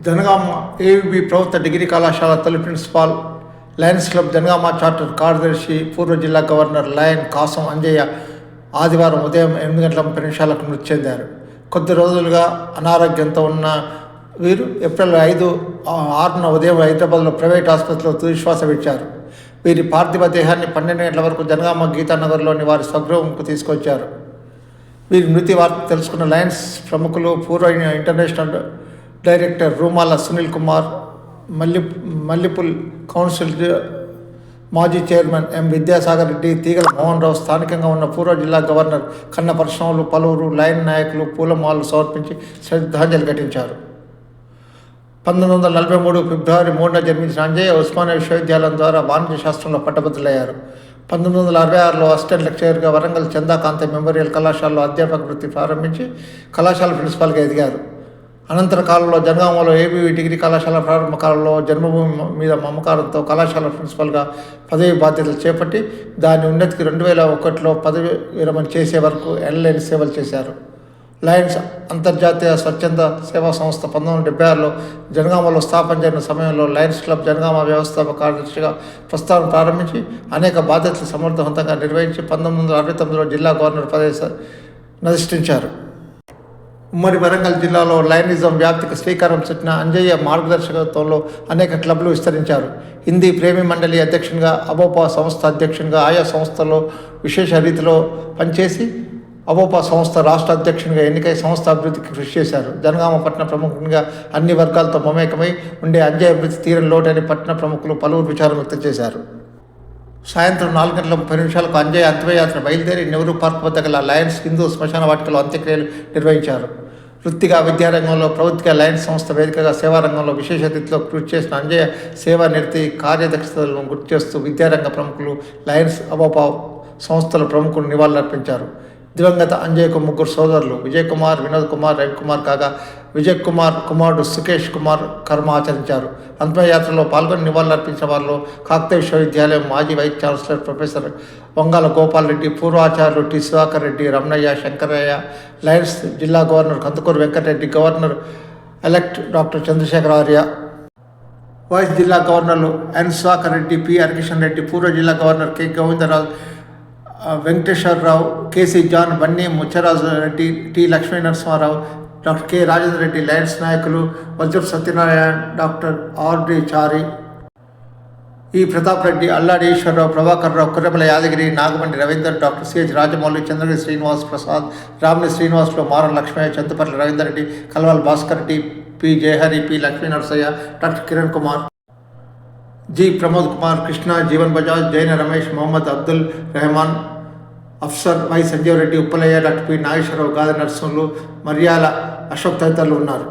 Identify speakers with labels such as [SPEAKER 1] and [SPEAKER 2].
[SPEAKER 1] జనగామ ఏవిబి ప్రభుత్వ డిగ్రీ కళాశాల తొలి principal lions club Jangaon charter కార్యదర్శి పూర్వ జిల్లా గవర్నర్ లయన్ కాసం అంజయ్య ఆదివారం ఉదయం ఎనిమిది గంటల ముప్పై నిమిషాలకు మృతి చెందారు. కొద్ది రోజులుగా అనారోగ్యంతో ఉన్న వీరు ఏప్రిల్ ఐదు ఆరున ఉదయం హైదరాబాద్లో ప్రైవేట్ ఆసుపత్రిలో తుదిశ్వాస విడిచారు. వీరి పార్థివ దేహాన్ని పన్నెండు గంటల వరకు జనగామ గీతానగర్లోని వారి స్వగృహంకు తీసుకొచ్చారు. వీరి మృతి వార్త తెలుసుకున్న లయన్స్ ప్రముఖులు పూర్వ ఇంటర్నేషనల్ డైరెక్టర్ రూమాల సునీల్ కుమార్ మల్లి మల్లిపుల్ కౌన్సిల్ మాజీ చైర్మన్ ఎం విద్యాసాగర్ రెడ్డి తీగల మోహన్ రావు స్థానికంగా ఉన్న పూర్వ జిల్లా గవర్నర్ కన్న పరశురాములు పలువురు లయన్ నాయకులు పూలమాలలు సమర్పించి శ్రద్ధాంజలి ఘటించారు. పంతొమ్మిది వందల నలభై మూడు ఫిబ్రవరి మూడున జన్మించిన అంజయ్య ఉస్మానియా విశ్వవిద్యాలయం ద్వారా వాణిజ్య శాస్త్రంలో పట్టభద్రులయ్యారు. పంతొమ్మిది వందల అరవై ఆరులో అసిస్టెంట్ లెక్చరర్గా వరంగల్ చందాకాంత మెమోరియల్ కళాశాలలో అధ్యాపక వృత్తి ప్రారంభించి కళాశాల ప్రిన్సిపాల్గా ఎదిగారు. అనంతర కాలంలో జనగామలో ఏబీవీ డిగ్రీ కళాశాల ప్రారంభ కాలంలో జన్మభూమి మీద మమకారంతో కళాశాల ప్రిన్సిపల్గా పదవి బాధ్యతలు చేపట్టి దాని ఉన్నతికి రెండు వేల ఒకటిలో పదవి విరమణ చేసే వరకు ఎనలేని సేవలు చేశారు. లయన్స్ అంతర్జాతీయ స్వచ్ఛంద సేవా సంస్థ పంతొమ్మిది వందల డెబ్బై ఆరులో జనగామలో స్థాపన జరిగిన సమయంలో లయన్స్ క్లబ్ జనగామ వ్యవస్థాపక కార్యదర్శిగా ప్రస్థానం ప్రారంభించి అనేక బాధ్యతలు సమర్థవంతంగా నిర్వహించి పంతొమ్మిది వందల అరవై తొమ్మిదిలో జిల్లా గవర్నర్ పదవి స- అధిష్ఠించారు ఉమ్మడి వరంగల్ జిల్లాలో లైనిజం వ్యాప్తికి శ్రీకారం చుట్టిన అంజయ్య మార్గదర్శకత్వంలో అనేక క్లబ్లు విస్తరించారు. హిందీ ప్రేమి మండలి అధ్యక్షునిగా అబోపా సంస్థ అధ్యక్షునిగా ఆయా సంస్థలో విశేష రీతిలో పనిచేసి అబోపా సంస్థ రాష్ట్ర అధ్యక్షునిగా ఎన్నికై సంస్థ అభివృద్ధికి కృషి చేశారు. జనగామ పట్టణ ప్రముఖంగా అన్ని వర్గాలతో మమేకమై ఉండే అంజయ్య మృతి తీరని లోటని పట్టణ ప్రముఖులు పలువురు విచారం వ్యక్తం చేశారు. సాయంత్రం నాలుగు గంటల ముప్పై నిమిషాలకు అంజయ్య అంత్యయాత్ర బయలుదేరి నెహ్రూ పార్క్ వద్ద గల లయన్స్ హిందూ శ్మశాన వాటికలో అంత్యక్రియలు నిర్వహించారు. వృత్తిగా విద్యారంగంలో ప్రభుత్వ లయన్స్ సంస్థ వేదికగా సేవారంగంలో విశేష రీతిలో కృషి చేసిన అంజయ్య సేవా నిరతి కార్యదక్షతలను గుర్తు చేస్తూ విద్యారంగ ప్రముఖులు లయన్స్ అబోపా సంస్థల ప్రముఖులు నివాళులర్పించారు. దివంగత అంజయ్యకు ముగ్గురు సోదరులు విజయ్ కుమార్ వినోద్ కుమార్ రవికుమార్ కాగా విజయ్ కుమార్ కుమారుడు సుకేష్ కుమార్ కర్మ ఆచరించారు. అంతిమయాత్రలో పాల్గొని నివాళులర్పించిన వారిలో కాకతీయ విశ్వవిద్యాలయం మాజీ vice chancellor professor Vangala Gopal Reddy పూర్వాచార్యులు T Sudhakar Reddy Ramanaiah Shankaraiah lions జిల్లా governor Kandukuru Venkatareddy governor elect doctor Chandrasekhar Arya vice జిల్లా గవర్నర్లు ఎన్ సుధాకర్ రెడ్డి పి హరికిషన్ రెడ్డి పూర్వ జిల్లా governor K Govindarao Venkateswararao K C John Bunny Muccharaju Reddy T Lakshmi Narasimharao doctor K Rajendra Reddy lions నాయకులు Vajrapu Satyanarayana doctor R D Chary E Pratap Reddy Alladi Eswararao Prabhakar Rao Kurramala Yadagiri Nagamandi Ravinder doctor CH Rajamouli Chandragiri Srinivas Prasad Ramani Srinivasulu Maram Lakshmaiah Chintapalli Ravinder Reddy Kalwal Bhaskar Reddy P Jayahari P Lakshmi Narasaiah doctor Kiran Kumar G Pramod Kumar Krishna Jeevan Bajaj Jaina Ramesh Mohammed Abdul Rahman Afsar Y Sanjeevareddy Uppalaiah doctor P Nageswararao Gadi Narasimhulu Maryala Ashok తదితరులు ఉన్నారు.